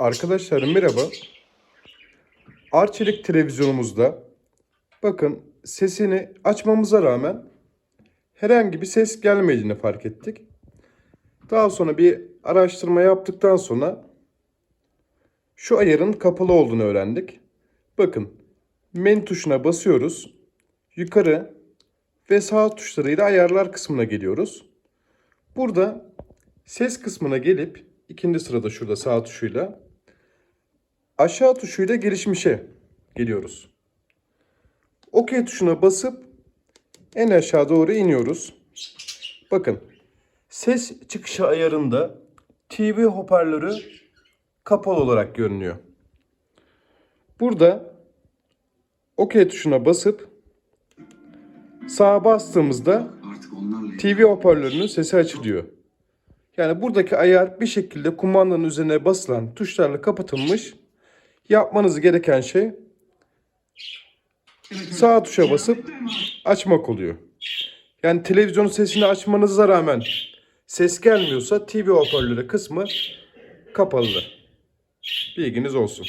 Arkadaşlar merhaba. Arçelik televizyonumuzda bakın sesini açmamıza rağmen herhangi bir ses gelmediğini fark ettik. Daha sonra bir araştırma yaptıktan sonra şu ayarın kapalı olduğunu öğrendik. Bakın menü tuşuna basıyoruz. Yukarı ve sağ tuşlarıyla ayarlar kısmına geliyoruz. Burada ses kısmına gelip ikinci sırada şurada sağ tuşuyla aşağı tuşuyla gelişmişe geliyoruz. OK tuşuna basıp en aşağı doğru iniyoruz. Bakın ses çıkışı ayarında TV hoparlörü kapalı olarak görünüyor. Burada OK tuşuna basıp sağa bastığımızda TV hoparlörünün sesi açılıyor. Yani buradaki ayar bir şekilde kumandanın üzerine basılan tuşlarla kapatılmış. Yapmanız gereken şey sağ tuşa basıp açmak oluyor. Yani televizyonun sesini açmanıza rağmen ses gelmiyorsa TV hoparlörü kısmı kapalıdır. Bilginiz olsun.